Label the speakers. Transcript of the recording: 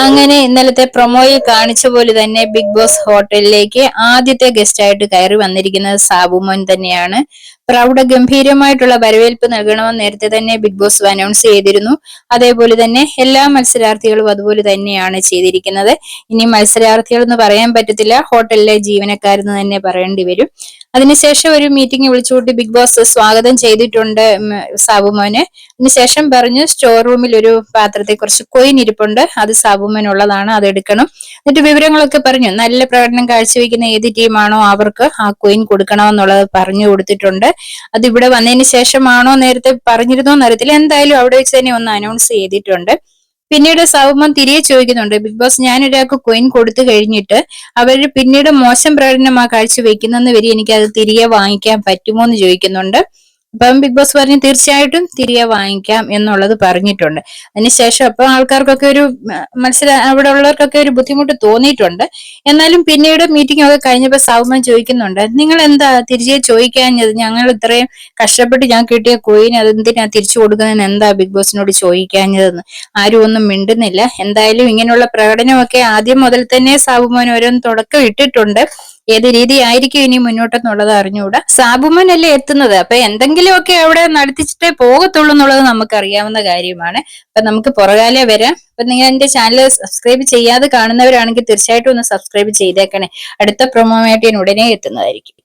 Speaker 1: അങ്ങനെ ഇന്നലത്തെ പ്രൊമോയിൽ കാണിച്ച പോലെ തന്നെ ബിഗ് ബോസ് ഹോട്ടലിലേക്ക് ആദ്യത്തെ ഗസ്റ്റ് ആയിട്ട് കയറി വന്നിരിക്കുന്നത് സാബുമോൻ തന്നെയാണ്. പ്രൗഢ ഗംഭീരമായിട്ടുള്ള വരവേൽപ്പ് നൽകണമെന്ന് നേരത്തെ തന്നെ ബിഗ് ബോസ് അനൗൺസ് ചെയ്തിരുന്നു. അതേപോലെ തന്നെ എല്ലാ മത്സരാർത്ഥികളും അതുപോലെ തന്നെയാണ് ചെയ്തിരിക്കുന്നത്. ഇനി മത്സരാർത്ഥികൾ എന്ന് പറയാൻ പറ്റത്തില്ല. ഹോട്ടലിലെ ജീവനക്കാരെന്ന് തന്നെ പറയേണ്ടി വരും. അതിനുശേഷം ഒരു മീറ്റിംഗ് വിളിച്ചുകൂട്ടി ബിഗ് ബോസ് സ്വാഗതം ചെയ്തിട്ടുണ്ട് സാബുമോന് അതിനുശേഷം പറഞ്ഞു സ്റ്റോർ റൂമിൽ ഒരു പാത്രത്തെ കുറച്ച് കൊയിൻ ഇരിപ്പുണ്ട്. അത് സാബുമോനുള്ളതാണ് അത് എടുക്കണം. എന്നിട്ട് വിവരങ്ങളൊക്കെ പറഞ്ഞു. നല്ല പ്രകടനം കാഴ്ചവെക്കുന്ന ഏത് ടീമാണോ അവർക്ക് ആ കോയിൻ കൊടുക്കണമെന്നുള്ളത് പറഞ്ഞു കൊടുത്തിട്ടുണ്ട്. അത് ഇവിടെ വന്നതിന് ശേഷമാണോ നേരത്തെ പറഞ്ഞിരുന്നോ എന്നറിയത്തില്ല. എന്തായാലും അവിടെ വെച്ച് തന്നെ ഒന്ന് അനൗൺസ് ചെയ്തിട്ടുണ്ട്. പിന്നീട് സൗമൻ തിരികെ ചോദിക്കുന്നുണ്ട് ബിഗ് ബോസ് ഞാൻ ഒരാൾക്ക് കോയിൻ കൊടുത്തു കഴിഞ്ഞിട്ട് അവർ പിന്നീട് മോശം പ്രകടനം ആ കാഴ്ച കാഴ്ചവെക്കുന്നെന്ന് വരെ എനിക്ക് അത് തിരികെ വാങ്ങിക്കാൻ പറ്റുമോ? എന്ന് ചോദിക്കുന്നുണ്ട്. അപ്പം ബിഗ് ബോസ് പറഞ്ഞ് തീർച്ചയായിട്ടും തിരികെ വാങ്ങിക്കാം എന്നുള്ളത് പറഞ്ഞിട്ടുണ്ട്. അതിനുശേഷം അപ്പൊ ആൾക്കാർക്കൊക്കെ ഒരു മത്സര അവിടെ ഉള്ളവർക്കൊക്കെ ഒരു ബുദ്ധിമുട്ട് തോന്നിയിട്ടുണ്ട്. എന്നാലും പിന്നീട് മീറ്റിംഗ് ഒക്കെ കഴിഞ്ഞപ്പോ സൗമൻ ചോദിക്കുന്നുണ്ട് നിങ്ങൾ എന്താ തിരികെ ചോദിക്കാഞ്ഞത്? ഞങ്ങൾ ഇത്രയും കഷ്ടപ്പെട്ട് ഞാൻ കിട്ടിയ കോയിൻ അതെന്തിനാ തിരിച്ചു കൊടുക്കുന്നതിന് എന്താ ബിഗ് ബോസിനോട് ചോദിക്കാഞ്ഞതെന്ന്? ആരും ഒന്നും മിണ്ടുന്നില്ല. എന്തായാലും ഇങ്ങനെയുള്ള പ്രകടനമൊക്കെ ആദ്യം മുതൽ തന്നെ സാബുമോൻ ഓരോന്ന് തുടക്കം ഇട്ടിട്ടുണ്ട്. ഏത് രീതി ആയിരിക്കും ഇനി മുന്നോട്ടെന്നുള്ളത് അറിഞ്ഞുകൂടാ സാബുമൻ അല്ലേ എത്തുന്നത്? അപ്പൊ എന്തെങ്കിലുമൊക്കെ അവിടെ നടത്തിച്ചിട്ടേ പോകത്തുള്ളൂ എന്നുള്ളത് നമുക്ക് അറിയാവുന്ന കാര്യമാണ്. അപ്പൊ നമുക്ക് പുറകാലെ വരാം. അപ്പൊ നിങ്ങൾ എന്റെ ചാനൽ സബ്സ്ക്രൈബ് ചെയ്യാതെ കാണുന്നവരാണെങ്കിൽ തീർച്ചയായിട്ടും ഒന്ന് സബ്സ്ക്രൈബ് ചെയ്തേക്കണേ. അടുത്ത പ്രൊമോമായിട്ട് ഞാൻ ഉടനെ എത്തുന്നതായിരിക്കും.